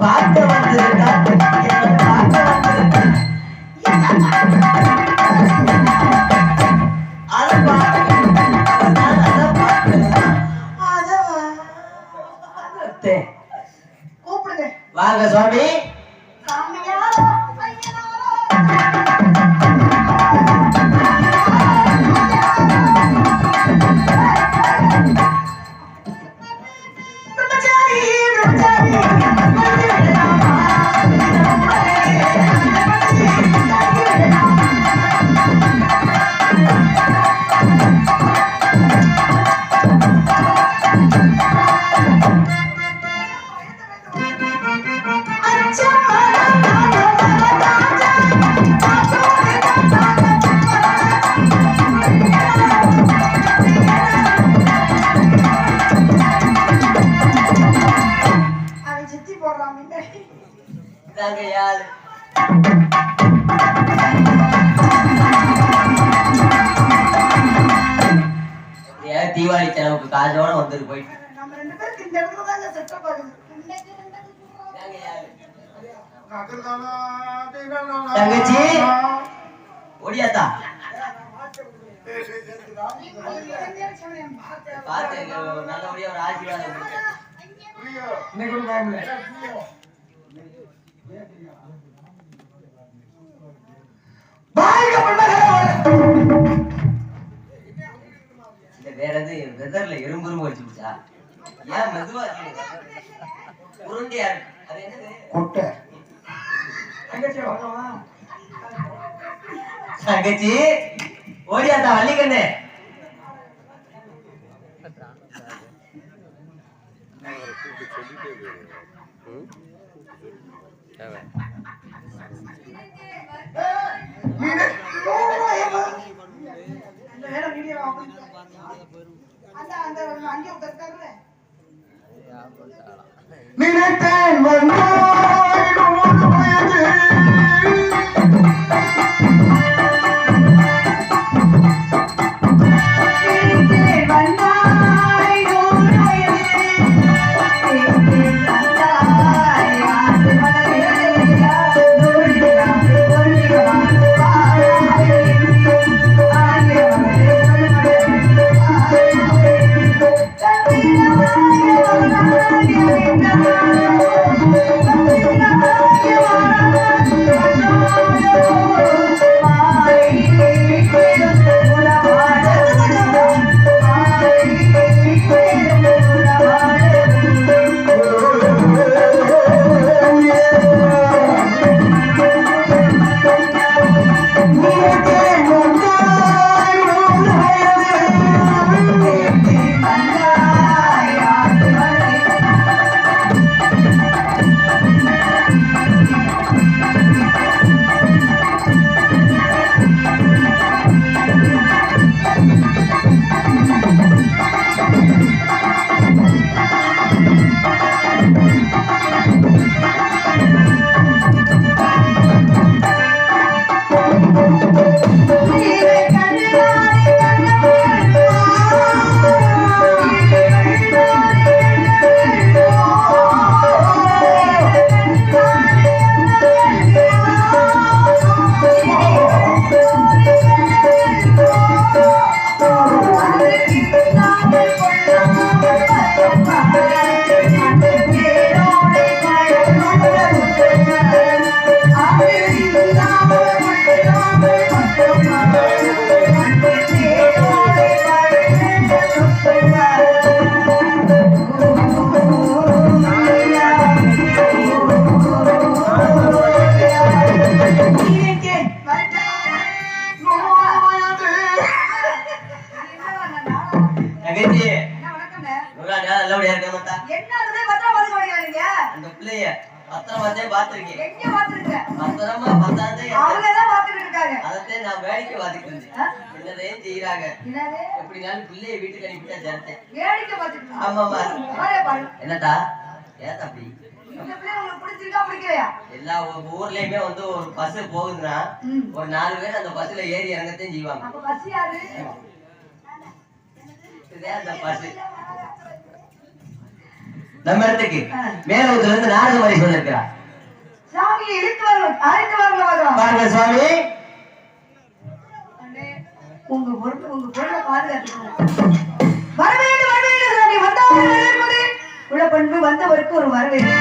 பார்க்க கூப்பிடுங்க வாங்க சுவாமி. தீபாவளி செலவுக்கு காசோட வந்துட்டு போயிட்டு. நம்ம ரெண்டு பேருக்கு இந்த இடத்துல தாங்க செட்டப் ஆகுது. இன்னைக்கு ரெண்டு இதாங்க யாரு? தங்கச்சி. ஒடியாத்தா? பார்த்து நல்லபடியா ஒரு ஆசீர்வாதம் கொடுங்க. வெதர்ல எறும்பு எறும்பு வச்சுச்சா ஏன் மெதுவா? உருண்டையா இருக்கு. அது என்னது? கொட்டை. தங்கச்சி ஓடியாத்தா வள்ளிக்கண்ணு. அந்த ಹಂಗೆ ಉದರ್ತಾರಲ್ಲ ನೀನೇ ಟೈಮ್ ಬಂದ இருக்க மாட்டா? அந்த பிள்ளைய பாத்திருக்கேன் எங்க? பத்திரமா பத்தாந்தே இருக்காங்க. அதத்தே நான் வேடிக்கை இருந்தேன் செய்யறாங்க? எப்படினாலும் பிள்ளைய வீட்டுக்கு அனுப்பிட்டா வேடிக்கை. ஆமாமா. என்னடா ஏன் அப்படி? எல்லா ஊர்லயுமே வந்து ஒரு பஸ் போகுதுன்னா. ஒரு நாலு பேர் அந்த பஸ்ல ஏறி இறங்கத்தையும் செய்வாங்க பஸ் நம்ம இடத்துக்கு. மேலூத்துல இருந்து நாரத மாதிரி சொல்லிருக்கிறார் சாமியை இழுத்து வரணும் அழைத்து வரலாம் பாருங்க சுவாமி உங்க பொருள் உங்க பொருளை பாதுகாத்துக்கணும் வரவேண்டு வரவேண்டு சாமி. வந்தால் வரவேற்பது குலப்பண்பு வந்தவருக்கு ஒரு வரவேற்பு.